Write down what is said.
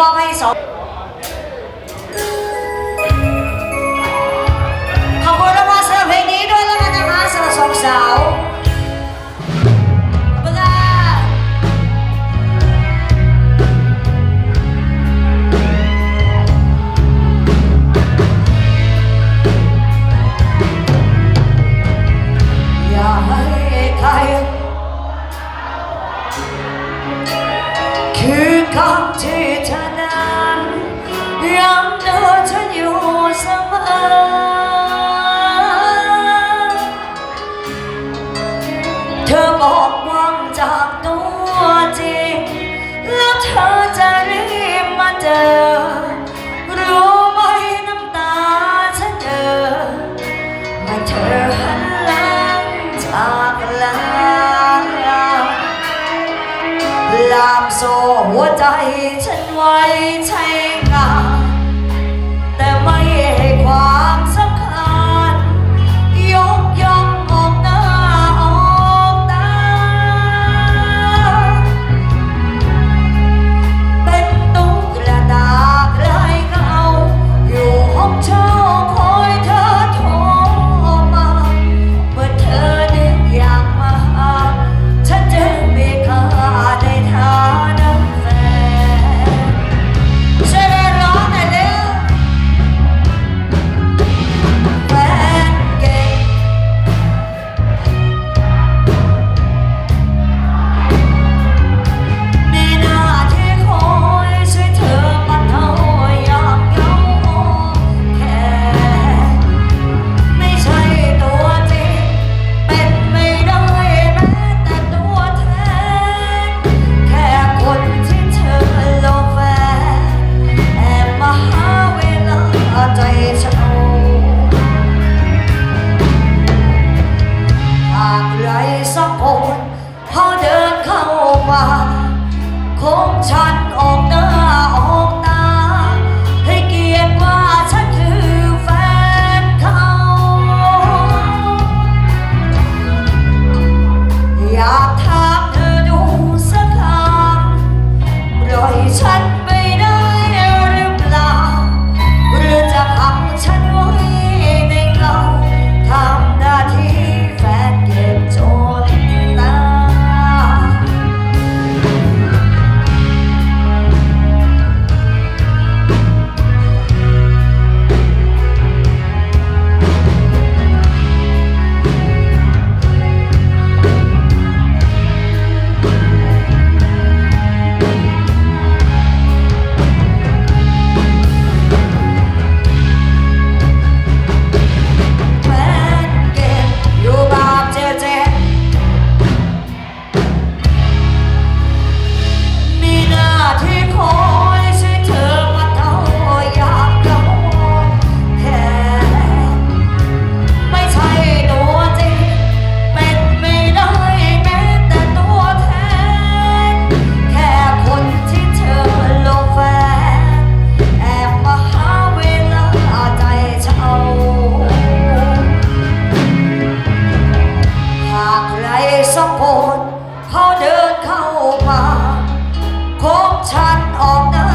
มอบให้สองขอบคุณมากสำหรับเพลงนี้ด้วยแล้วกันนะคะสำหรับสองสาวคือคำที่ down. top of the